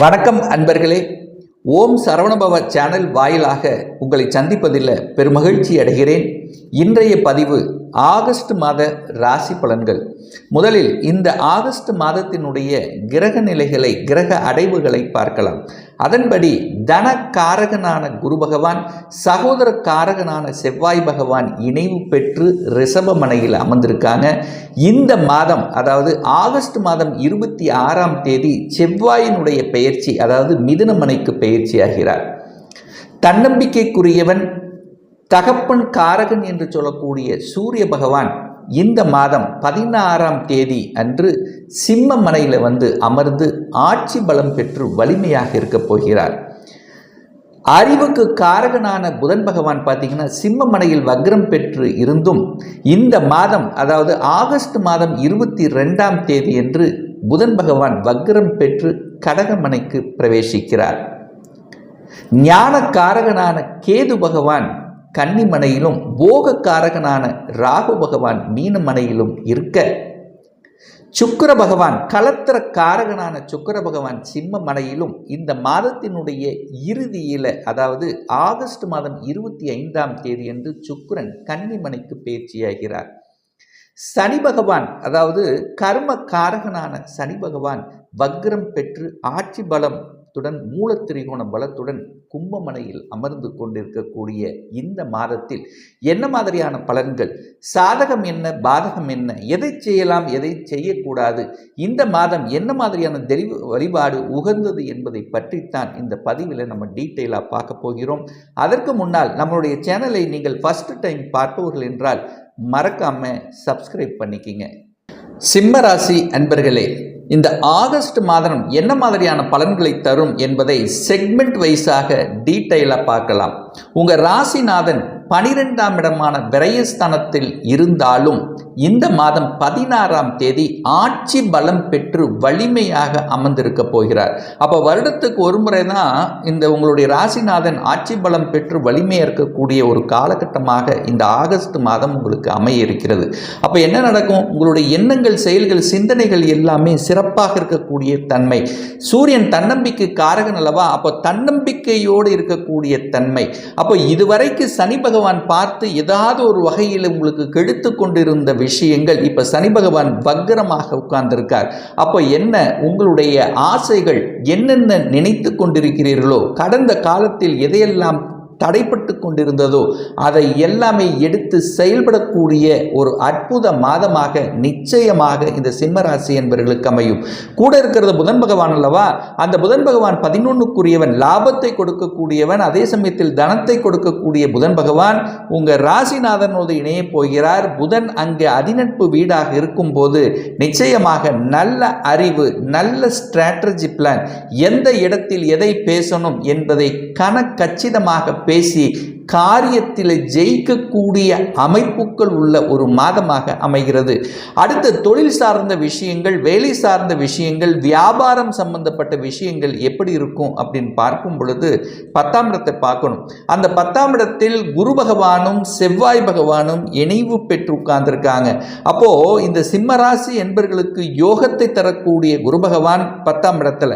வணக்கம் அன்பர்களே. ஓம் சரவணபவ சேனல் வாயிலாக உங்களை சந்திப்பதில் பெருமகிழ்ச்சி அடைகிறேன். இன்றைய பதிவு ஆகஸ்ட் மாத ராசி பலன்கள். முதலில் இந்த ஆகஸ்ட் மாதத்தினுடைய கிரக நிலைகளை கிரக அடைவுகளை பார்க்கலாம். அதன்படி தன காரகனான குரு பகவான் சகோதர காரகனான செவ்வாய் பகவான் இணைவு பெற்று ரிஷபமனையில் அமர்ந்திருக்காங்க. இந்த மாதம் அதாவது ஆகஸ்ட் மாதம் இருபத்தி ஆறாம் தேதி செவ்வாயினுடைய பெயர்ச்சி அதாவது மிதுனமனைக்கு பெயர்ச்சி ஆகிறார் தன்னம்பிக்கைக்குரியவன் தகப்பன் காரகன் என்று சொல்லக்கூடிய சூரிய பகவான் இந்த மாதம் பதினாறாம் தேதி அன்று சிம்ம மனையில் வந்து அமர்ந்து ஆட்சி பலம் பெற்று வலிமையாக இருக்கப் போகிறார். அறிவுக்கு காரகனான புதன் பகவான் பார்த்தீங்கன்னா சிம்ம மனையில் வக்ரம் பெற்று இருந்தும் இந்த மாதம் அதாவது ஆகஸ்ட் மாதம் இருபத்தி ரெண்டாம் தேதி என்று புதன் பகவான் வக்ரம் பெற்று கடகமனைக்கு பிரவேசிக்கிறார். ஞான காரகனான கேது பகவான் கன்னிமனையிலும் போக காரகனான ராகு பகவான் மீனமனையிலும் இருக்க சுக்கர பகவான் கலத்திர காரகனான சுக்கர பகவான் சிம்ம மலையிலும் இந்த மாதத்தினுடைய இறுதியில் அதாவது ஆகஸ்ட் மாதம் இருபத்தி ஐந்தாம் தேதி என்று சுக்கரன் கன்னிமனைக்கு பயிற்சியாகிறார். சனி பகவான் அதாவது கர்ம காரகனான சனி பகவான் வக்ரம் பெற்று ஆட்சி பலம் துடன் மூலத்திரிகோண பலத்துடன் கும்பமனையில் அமர்ந்து கொண்டிருக்கக்கூடிய இந்த மாதத்தில் என்ன மாதிரியான பலன்கள்? சாதகம் என்ன? பாதகம் என்ன? எதை செய்யலாம்? எதை செய்யக்கூடாது? இந்த மாதம் என்ன மாதிரியான தெளிவு வழிபாடு உகந்தது என்பதை பற்றித்தான் இந்த பதிவில் நம்ம டீட்டெயிலாக பார்க்க போகிறோம். அதற்கு முன்னால் நம்மளுடைய சேனலை நீங்கள் ஃபஸ்ட்டு டைம் பார்ப்பவர்கள் என்றால் மறக்காமல் சப்ஸ்கிரைப் பண்ணிக்கிங்க. சிம்மராசி அன்பர்களே இந்த ஆகஸ்ட் மாதம் என்ன மாதிரியான பலன்களை தரும் என்பதை செக்மெண்ட் வைஸாக டீட்டெயிலாக பார்க்கலாம். உங்கள் ராசிநாதன் பனிரெண்டாம் இடமான விரயஸ்தானத்தில் இருந்தாலும் இந்த மாதம் பதினாறாம் தேதி ஆட்சி பலம் பெற்று வலிமையாக அமர்ந்திருக்க போகிறார். அப்போ வருடத்துக்கு ஒரு முறை தான் இந்த உங்களுடைய ராசிநாதன் ஆட்சி பலம் பெற்று வலிமையாக இருக்கக்கூடிய ஒரு காலகட்டமாக இந்த ஆகஸ்ட் மாதம் உங்களுக்கு அமைய இருக்கிறது அப்போ என்ன நடக்கும்? உங்களுடைய எண்ணங்கள் செயல்கள் சிந்தனைகள் எல்லாமே சிறப்பாக இருக்கக்கூடிய தன்மை. சூரியன் தன்னம்பிக்கை காரகன் அல்லவா? அப்போ தன்னம்பிக்கையோடு இருக்கக்கூடிய தன்மை. அப்போ இதுவரைக்கு சனி பகவான் பார்த்து ஏதாவது ஒரு வகையில் உங்களுக்கு கெடுத்து கொண்டிருந்த விஷயங்கள். இப்போ சனி பகவான் வக்கரமாக உட்கார்ந்திருக்கார். அப்போ என்ன உங்களுடைய ஆசைகள் என்னென்ன நினைத்து கொண்டிருக்கிறீர்களோ கடந்த காலத்தில் எதையெல்லாம் தடைப்பட்டு கொண்டிருந்ததோ அதை எல்லாமே எடுத்து செயல்படக்கூடிய ஒரு அற்புத மாதமாக நிச்சயமாக இந்த சிம்மராசி என்பவர்களுக்கு அமையும். கூட இருக்கிறது புதன் பகவான் அல்லவா? அந்த புதன் பகவான் பதினொன்னுக்குரியவன் லாபத்தை கொடுக்கக்கூடியவன் அதே சமயத்தில் தனத்தை கொடுக்கக்கூடிய புதன் பகவான் உங்கள் ராசிநாதனோடு இணைய போகிறார். புதன் அங்கே அதிநட்பு வீடாக இருக்கும்போது நிச்சயமாக நல்ல அறிவு நல்ல ஸ்ட்ராட்டஜி பிளான் எந்த இடத்தில் எதை பேசணும் என்பதை கனக்கச்சிதமாக பேசி காரியத்தில் ஜெயிக்கக்கூடிய அமைப்புகள் உள்ள ஒரு மாதமாக அமைகிறது. அடுத்த தொழில் சார்ந்த விஷயங்கள் வேலை சார்ந்த விஷயங்கள் வியாபாரம் சம்பந்தப்பட்ட விஷயங்கள் எப்படி இருக்கும் அப்படின்னு பார்க்கும் பொழுது பத்தாம் இடத்தை பார்க்கணும். அந்த பத்தாம் இடத்தில் குரு பகவானும் செவ்வாய் பகவானும் இணைவு பெற்று உட்கார்ந்துருக்காங்க. அப்போ இந்த சிம்மராசி என்பர்களுக்கு யோகத்தை தரக்கூடிய குரு பகவான் பத்தாம் இடத்துல.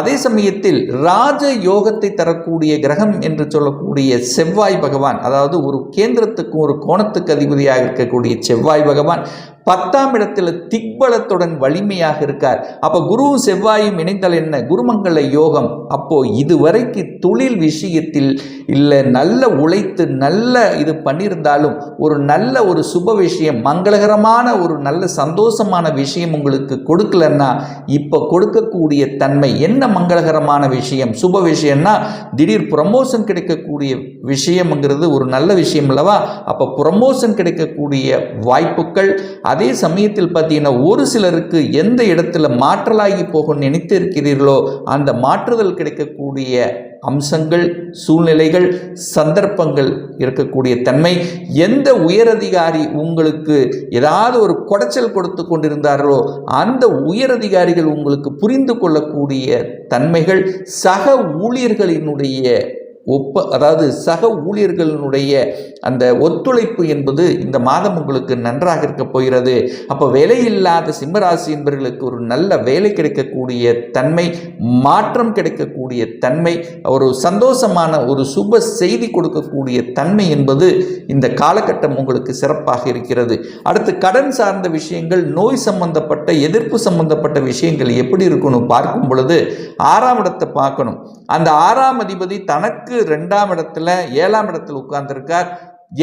அதே சமயத்தில் ராஜ யோகத்தை தரக்கூடிய கிரகம் என்று சொல்லக்கூடிய செவ்வாய் பகவான் அதாவது ஒரு கேந்திரத்துக்கும் ஒரு கோணத்துக்கு அதிபதியாக இருக்கக்கூடிய செவ்வாய் பகவான் பத்தாம் இடத்துல திக்பலத்துடன் வலிமையாக இருக்கார். அப்போ குருவும் செவ்வாயும் இணைந்தால் என்ன? குருமங்கள யோகம். அப்போ இதுவரைக்கு தொழில் விஷயத்தில் இல்லை நல்ல உழைத்து நல்ல இது பண்ணியிருந்தாலும் ஒரு நல்ல ஒரு சுப விஷயம் மங்களகரமான ஒரு நல்ல சந்தோஷமான விஷயம் உங்களுக்கு கொடுக்கலன்னா இப்போ கொடுக்கக்கூடிய தன்மை என்ன மங்களகரமான விஷயம்? சுப விஷயம்னா திடீர் ப்ரமோஷன் கிடைக்கக்கூடிய விஷயம்ங்கிறது ஒரு நல்ல விஷயம் அல்லவா? அப்போ ப்ரமோஷன் கிடைக்கக்கூடிய வாய்ப்புகள் அது அதே சமயத்தில் பார்த்தீங்கன்னா ஒரு சிலருக்கு எந்த இடத்துல மாற்றலாகி போக நினைத்திருக்கிறீர்களோ அந்த மாற்றுதல் கிடைக்கக்கூடிய அம்சங்கள் சூழ்நிலைகள் சந்தர்ப்பங்கள் இருக்கக்கூடிய தன்மை எந்த உயரதிகாரி உங்களுக்கு ஏதாவது ஒரு குடைச்சல் கொடுத்து கொண்டிருந்தார்களோ அந்த உயரதிகாரிகள் உங்களுக்கு புரிந்து கொள்ளக்கூடிய தன்மைகள் சக ஊழியர்களினுடைய ஒப்ப அதாவது சக ஊழியர்களினுடைய அந்த ஒத்துழைப்பு என்பது இந்த மாதம் உங்களுக்கு நன்றாக இருக்க போகிறது. அப்போ வேலையில்லாத சிம்மராசி என்பவர்களுக்கு ஒரு நல்ல வேலை கிடைக்கக்கூடிய தன்மை மாற்றம் கிடைக்கக்கூடிய தன்மை ஒரு சந்தோஷமான ஒரு சுப செய்தி கொடுக்கக்கூடிய தன்மை என்பது இந்த காலகட்டம் உங்களுக்கு சிறப்பாக இருக்கிறது. அடுத்து கடன் சார்ந்த விஷயங்கள் நோய் சம்பந்தப்பட்ட எதிர்ப்பு சம்பந்தப்பட்ட விஷயங்கள் எப்படி இருக்கணும் பார்க்கும் பொழுது ஆறாம் இடத்தை பார்க்கணும். அந்த ஆறாம் அதிபதி தனக்கு ரெண்டாம் இடத்துல ஏழாம் இடத்துல உட்கார்ந்திருக்கார்.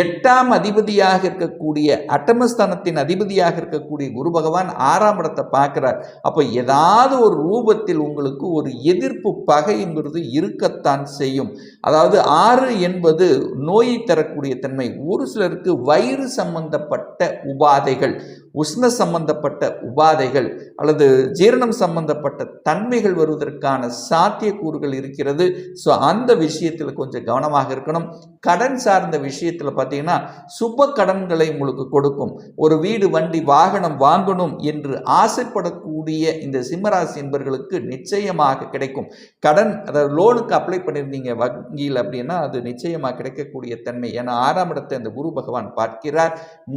எட்டாம் அதிபதியாக இருக்கக்கூடிய அட்டமஸ்தானத்தின் அதிபதியாக இருக்கக்கூடிய குரு பகவான் ஆறாம் இடத்தை பார்க்கிறார். அப்போ ஏதாவது ஒரு ரூபத்தில் உங்களுக்கு ஒரு எதிர்ப்பு பகைங்கிறது இருக்கத்தான் செய்யும். அதாவது ஆறு என்பது நோயை தரக்கூடிய தன்மை. ஒரு சிலருக்கு வயிறு சம்பந்தப்பட்ட உபாதைகள். உஷ்ண சம்பந்தப்பட்ட உபாதைகள் அல்லது ஜீரணம் சம்பந்தப்பட்ட தன்மைகள் வருவதற்கான சாத்தியக்கூறுகள் இருக்கிறது. ஸோ அந்த விஷயத்தில் கொஞ்சம் கவனமாக இருக்கணும். கடன் சார்ந்த விஷயத்தில் பார்த்தீங்கன்னா சுப கடன்களை உங்களுக்கு கொடுக்கும். ஒரு வீடு வண்டி வாகனம் வாங்கணும் என்று ஆசைப்படக்கூடிய இந்த சிம்மராசி என்பவர்களுக்கு நிச்சயமாக கிடைக்கும். கடன் அதாவது லோனுக்கு அப்ளை பண்ணியிருந்தீங்க வங்கியில் அப்படின்னா அது நிச்சயமாக கிடைக்கக்கூடிய தன்மை. ஏன்னா ஆறாம் இடத்தை அந்த குரு பகவான் பார்க்கிறார்.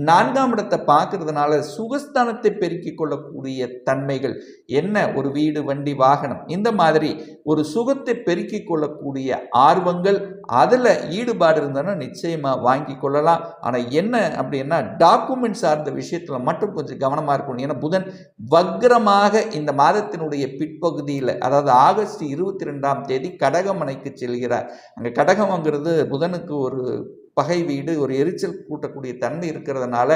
நான்காம் இடத்தை பார்க்கறதுனால சுகஸ்தானத்தை பெருக்கிக் கொள்ளக்கூடிய தன்மைகள் என்ன? ஒரு வீடு வண்டி வாகனம். இந்த மாதிரி ஒரு சுகத்தை பெருக்கிக் கொள்ளக்கூடிய ஆர்வங்கள் அதில் ஈடுபாடு இருந்ததுன்னா நிச்சயமாக வாங்கி கொள்ளலாம். ஆனால் என்ன அப்படின்னா டாக்குமெண்ட் சார்ந்த விஷயத்தில் மட்டும் கொஞ்சம் கவனமாக இருக்கணும். ஏன்னா புதன் வக்ரமாக இந்த மாதத்தினுடைய பிற்பகுதியில் அதாவது ஆகஸ்ட் இருபத்தி ரெண்டாம் தேதி கடகமனைக்கு செல்கிறார். அங்கே கடகம்ங்கிறது புதனுக்கு ஒரு பகை வீடு ஒரு எரிச்சல் கூட்டக்கூடிய தன்மை இருக்கிறதுனால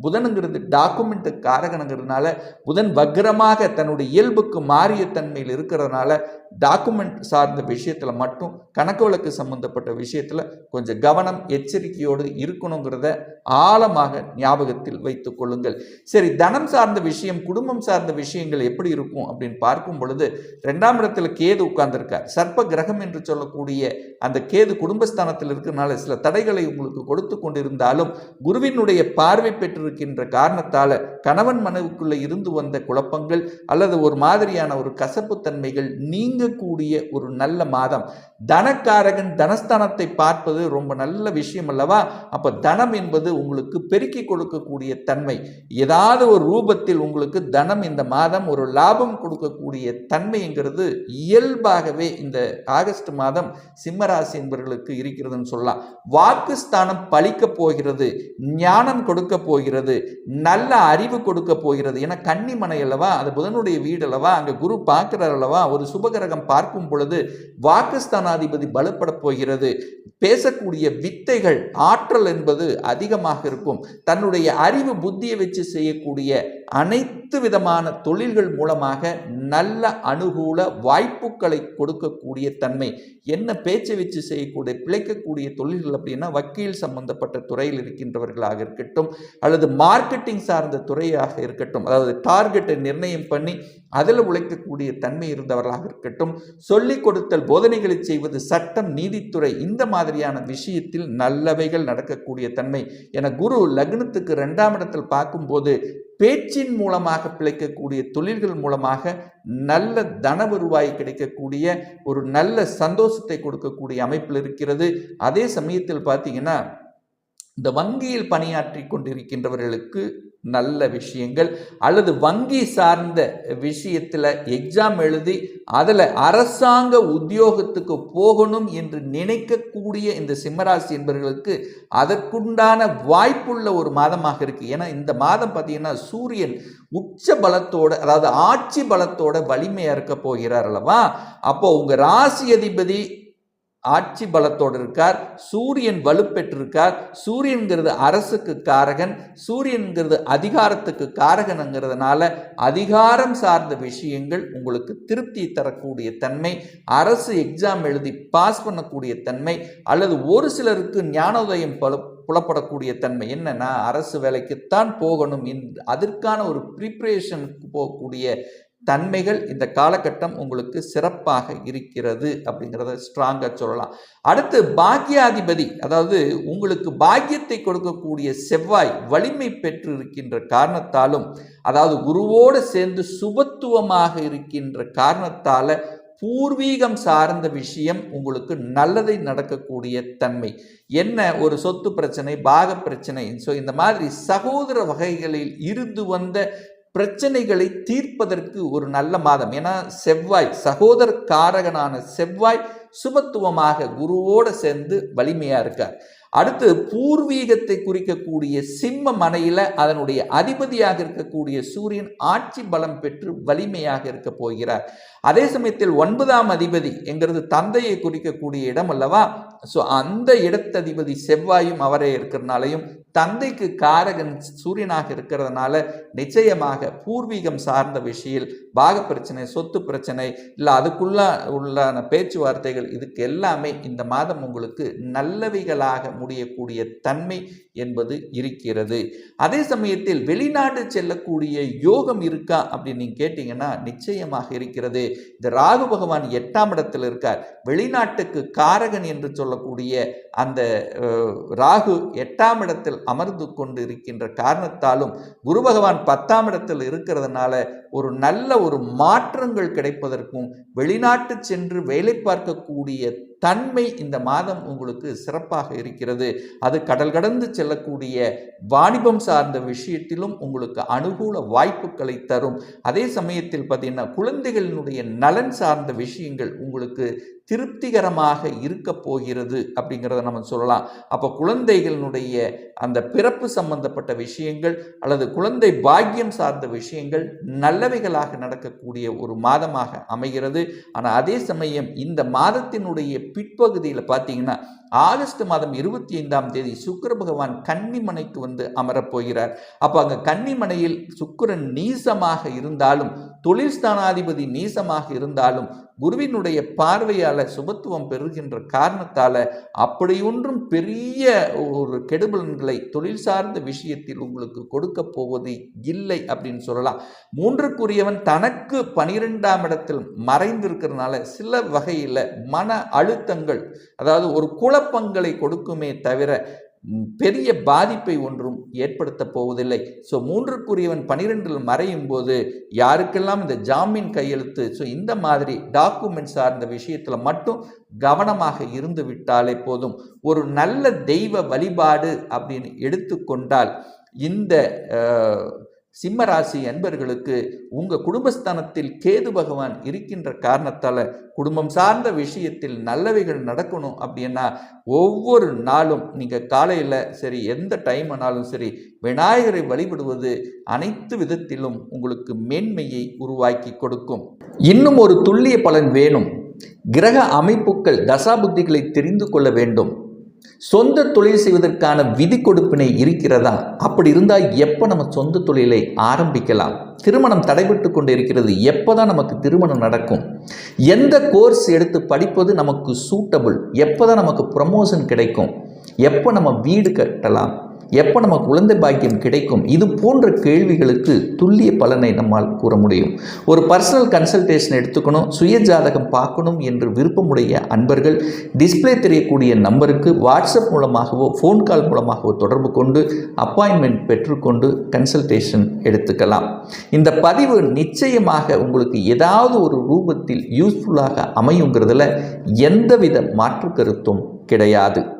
புதனுங்கிறது டாக்குமெண்ட் காரகனுங்கிறதுனால புதன் வக்ரமாக தன்னுடைய இயல்புக்கு மாறிய தன்மையில் இருக்கிறதுனால டாக்குமெண்ட் சார்ந்த விஷயத்தில் மட்டும் கணக்கு வழக்கு சம்பந்தப்பட்ட விஷயத்தில் கொஞ்சம் கவனம் எச்சரிக்கையோடு இருக்கணுங்கிறத ஆழமாக ஞாபகத்தில் வைத்து கொள்ளுங்கள். சரி தனம் சார்ந்த விஷயம் குடும்பம் சார்ந்த விஷயங்கள் எப்படி இருக்கும் அப்படின்னு பார்க்கும் பொழுது ரெண்டாம் இடத்துல கேது உட்கார்ந்துருக்கார். சர்ப்ப கிரகம் என்று சொல்லக்கூடிய அந்த கேது குடும்பஸ்தானத்தில் இருக்கிறனால சில தடைகளை உங்களுக்கு கொடுத்து கொண்டிருந்தாலும் குருவினுடைய பார்வை பெற்றிருக்கின்ற காரணத்தால் கணவன் மனைவிக்குள்ள இருந்து வந்த குழப்பங்கள் அல்லது ஒரு மாதிரியான ஒரு கசப்பு தன்மைகள் நீங்கக்கூடிய ஒரு நல்ல மாதம். தனக்காரகன் தனஸ்தானத்தை பார்ப்பது ரொம்ப நல்ல விஷயம் அல்லவா? அப்போ தனம் என்பது உங்களுக்கு பெருக்கி கொடுக்கக்கூடிய தன்மை. ஏதாவது ஒரு ரூபத்தில் உங்களுக்கு தனம் இந்த மாதம் ஒரு லாபம் கொடுக்கக்கூடிய தன்மைங்கிறது இயல்பாகவே இந்த ஆகஸ்ட் மாதம் சிம்மராசி என்பவர்களுக்கு இருக்கிறதுன்னு சொல்லலாம். வாக்குஸ்தானம் பழிக்க போகிறது ஞானம் கொடுக்க போகிறது நல்ல அறிவு கொடுக்க போகிறது. ஏன்னா கன்னிமனை அல்லவா அது புதனுடைய வீடு அல்லவா அங்கே குரு பார்க்கிறார் அல்லவா ஒரு சுபகிரகம் பார்க்கும் பொழுது வாக்குஸ்தானாதிபதி பலப்பட போகிறது. பேசக்கூடிய வித்தைகள் ஆற்றல் என்பது அதிகமாக இருக்கும். தன்னுடைய அறிவு புத்தியை வச்சு செய்யக்கூடிய அனைத்து விதமான தொழில்கள் மூலமாக நல்ல அனுகூல வாய்ப்புகளை கொடுக்கக்கூடிய தன்மை. என்ன பேச்சை வச்சு செய்யக்கூடிய பிழைக்கக்கூடிய தொழில்கள் அப்படின்னா வக்கீல் சம்பந்தப்பட்ட துறையில் இருக்கின்றவர்களாக இருக்கட்டும் அல்லது மார்க்கெட்டிங் சார்ந்த துறை துறையாக இருக்கட்டும். அதாவது டார்கெட்டை நிர்ணயம் பண்ணி அதில் உழைக்கக்கூடிய தன்மை இருந்தவர்களாக இருக்கட்டும். சொல்லிக் கொடுத்தல் போதனைகளை செய்வது சட்டம் நீதித்துறை இந்த மாதிரியான விஷயத்தில் நல்லவைகள் நடக்கக்கூடிய தன்மை. என குரு லக்னத்துக்கு ரெண்டாம் இடத்தில் பார்க்கும்போது பேச்சின் மூலமாக பிழைக்கக்கூடிய தொழில்கள் மூலமாக நல்ல தன வருவாய் கிடைக்கக்கூடிய ஒரு நல்ல சந்தோஷத்தை கொடுக்கக்கூடிய அமைப்பில் இருக்கிறது. அதே சமயத்தில் பார்த்தீங்கன்னா இந்த வங்கியில் பணியாற்றி கொண்டிருக்கின்றவர்களுக்கு நல்ல விஷயங்கள் அல்லது வங்கி சார்ந்த விஷயத்தில் எக்ஸாம் எழுதி அதில் அரசாங்க உத்தியோகத்துக்கு போகணும் என்று நினைக்கக்கூடிய இந்த சிம்மராசி என்பவர்களுக்கு அதற்குண்டான வாய்ப்புள்ள ஒரு மாதமாக இருக்குது ஏன்னா இந்த மாதம் பார்த்திங்கன்னா சூரியன் உச்ச பலத்தோட அதாவது ஆட்சி பலத்தோட வலிமையாக இருக்க போகிறார் அல்லவா? அப்போ உங்கள் ராசி அதிபதி ஆட்சி பலத்தோடு இருக்கார் சூரியன் வலுப்பெற்றிருக்கார் சூரியன்கிறது அரசுக்கு காரகன் சூரியன்கிறது அதிகாரத்துக்கு காரகனுங்கிறதுனால அதிகாரம் சார்ந்த விஷயங்கள் உங்களுக்கு திருப்தி தரக்கூடிய தன்மை அரசு எக்ஸாம் எழுதி பாஸ் பண்ணக்கூடிய தன்மை அல்லது ஒரு சிலருக்கு ஞானோதயம் பல புலப்படக்கூடிய தன்மை என்னன்னா அரசு வேலைக்குத்தான் போகணும் என்று அதற்கான ஒரு ப்ரிப்ரேஷனுக்கு போகக்கூடிய தன்மைகள் இந்த காலகட்டம் உங்களுக்கு சிறப்பாக இருக்கிறது அப்படிங்கிறத ஸ்ட்ராங்காக சொல்லலாம். அடுத்து பாக்கியாதிபதி அதாவது உங்களுக்கு பாக்கியத்தை கொடுக்கக்கூடிய செவ்வாய் வலிமை பெற்று இருக்கின்ற காரணத்தாலும் அதாவது குருவோடு சேர்ந்து சுபத்துவமாக இருக்கின்ற காரணத்தால் பூர்வீகம் சார்ந்த விஷயம் உங்களுக்கு நல்லதை நடக்கக்கூடிய தன்மை. என்ன ஒரு சொத்து பிரச்சனை பாக பிரச்சனை ஸோ இந்த மாதிரி சகோதர வகைகளில் இருந்து வந்த பிரச்சனைகளை தீர்ப்பதற்கு ஒரு நல்ல மாதம். ஏன்னா செவ்வாய் சகோதர காரகனான செவ்வாய் சுபத்துவமாக குருவோடு சேர்ந்து வலிமையாக இருக்கார். அடுத்து பூர்வீகத்தை குறிக்கக்கூடிய சிம்ம மனையில் அதனுடைய அதிபதியாக இருக்கக்கூடிய சூரியன் ஆட்சி பலம் பெற்று வலிமையாக இருக்க போகிறார். அதே சமயத்தில் ஒன்பதாம் அதிபதி என்கிறது தந்தையை குறிக்கக்கூடிய இடம் அல்லவா? ஸோ அந்த இடத்ததிபதி செவ்வாயும் அவரே இருக்கிறனாலையும் தந்தைக்கு காரகன் சூரியனாக இருக்கிறதுனால நிச்சயமாக பூர்வீகம் சார்ந்த விஷயம் பாக பிரச்சனை சொத்து பிரச்சனை இல்லை அதுக்குள்ள உள்ளான பேச்சுவார்த்தைகள் இதுக்கு எல்லாமே இந்த மாதம் உங்களுக்கு நல்லவைகளாக முடியக்கூடிய தன்மை என்பது இருக்கிறது. அதே சமயத்தில் வெளிநாடு செல்லக்கூடிய யோகம் இருக்கா அப்படின்னு நீங்கள் கேட்டிங்கன்னா நிச்சயமாக இருக்கிறது. இந்த ராகு பகவான் எட்டாம் இடத்தில் இருக்கார். வெளிநாட்டுக்கு காரகன் என்று சொல்லக்கூடிய அந்த ராகு எட்டாம் இடத்தில் அமர்ந்து கொண்டு இருக்கின்ற காரணத்தாலும் குரு பகவான் பத்தாம் இடத்தில் இருக்கிறதுனால ஒரு நல்ல ஒரு மாற்றங்கள் கிடைப்பதற்கும் வெளிநாட்டு சென்று வேலை பார்க்கக்கூடிய தன்மை இந்த மாதம் உங்களுக்கு சிறப்பாக இருக்கிறது. அது கடல் கடந்து செல்லக்கூடிய வாணிபம் சார்ந்த விஷயத்திலும் உங்களுக்கு அனுகூல வாய்ப்புகளை தரும். அதே சமயத்தில் பார்த்தீங்கன்னா குழந்தைகளினுடைய நலன் சார்ந்த விஷயங்கள் உங்களுக்கு திருப்திகரமாக இருக்க போகிறது அப்படிங்கிறத நம்ம சொல்லலாம். அப்போ குழந்தைகளினுடைய அந்த பிறப்பு சம்பந்தப்பட்ட விஷயங்கள் அல்லது குழந்தை பாக்கியம் சார்ந்த விஷயங்கள் நல்லவைகளாக நடக்கக்கூடிய ஒரு மாதமாக அமைகிறது. ஆனால் அதே சமயம் இந்த மாதத்தினுடைய பிற்பகுதியில் பார்த்தீங்கன்னா ஆகஸ்ட் மாதம் இருபத்தி ஐந்தாம் தேதி சுக்கர பகவான் கன்னிமனைக்கு வந்து அமரப்போகிறார் அப்போ அங்கே கன்னிமனையில் சுக்கரன் நீசமாக இருந்தாலும் தொழில் ஸ்தானாதிபதி நீசமாக இருந்தாலும் குருவினுடைய பார்வையால் சுபத்துவம் பெறுகின்ற காரணத்தால் அப்படியொன்றும் பெரிய ஒரு கெடுபலன்களை தொழில் சார்ந்த விஷயத்தில் உங்களுக்கு கொடுக்க போவது இல்லை அப்படின்னு சொல்லலாம். மூன்றுக்குரியவன் தனக்கு பனிரெண்டாம் இடத்தில் மறைந்திருக்கிறதுனால சில வகையில் மன அழுத்தங்கள் அதாவது ஒரு குழப்பங்களை கொடுக்குமே தவிர பெரிய பாதிப்பை ஒன்றும் ஏற்படுத்த போவதில்லை. ஸோ மூன்றுக்குரியவன் பனிரெண்டில் மறையும் போது யாருக்கெல்லாம் இந்த ஜாமீன் கையெழுத்து ஸோ இந்த மாதிரி டாக்குமெண்ட் சார்ந்த விஷயத்தில் மட்டும் கவனமாக இருந்து விட்டாலே போதும். ஒரு நல்ல தெய்வ வழிபாடு அப்படின்னு எடுத்துக்கொண்டால் இந்த சிம்மராசி அன்பர்களுக்கு உங்கள் குடும்பஸ்தானத்தில் கேது பகவான் இருக்கின்ற காரணத்தால் குடும்பம் சார்ந்த விஷயத்தில் நல்லவைகள் நடக்கணும் அப்படின்னா ஒவ்வொரு நாளும் நீங்கள் காலையில் சரி எந்த டைம் ஆனாலும் சரி விநாயகரை வழிபடுவது அனைத்து விதத்திலும் உங்களுக்கு மேன்மையை உருவாக்கி கொடுக்கும். இன்னும் ஒரு துல்லிய பலன் வேணும். கிரக அமைப்புகள் தசாபுத்திகளை தெரிந்து கொள்ள வேண்டும். சொந்த தொழில் செய்வதற்கான விதி கொடுப்பினை இருக்கிறதா? அப்படி இருந்தால் எப்போ நம்ம சொந்த தொழிலை ஆரம்பிக்கலாம்? திருமணம் தடைபட்டு கொண்டு இருக்கிறது எப்போ தான் நமக்கு திருமணம் நடக்கும்? எந்த கோர்ஸ் எடுத்து படிப்பது நமக்கு சூட்டபிள் எப்போ தான் நமக்கு ப்ரமோஷன் கிடைக்கும்? எப்போ நம்ம வீடு கட்டலாம்? எப்போ நம்ம குழந்தை பாக்கியம் கிடைக்கும்? இது போன்ற கேள்விகளுக்கு துல்லிய பலனை நம்மால் கூற முடியும். ஒரு பர்சனல் கன்சல்டேஷன் எடுத்துக்கணும் சுய ஜாதகம் பார்க்கணும் என்று விருப்பமுடைய அன்பர்கள் டிஸ்பிளே தெரியக்கூடிய நம்பருக்கு வாட்ஸ்அப் மூலமாகவோ ஃபோன் கால் மூலமாகவோ தொடர்பு கொண்டு அப்பாயின்மெண்ட் பெற்றுக்கொண்டு கன்சல்டேஷன் எடுத்துக்கலாம். இந்த பதிவு நிச்சயமாக உங்களுக்கு ஏதாவது ஒரு ரூபத்தில் யூஸ்ஃபுல்லாக அமையுங்கிறதுல எந்தவித மாற்று கருத்தும் கிடையாது.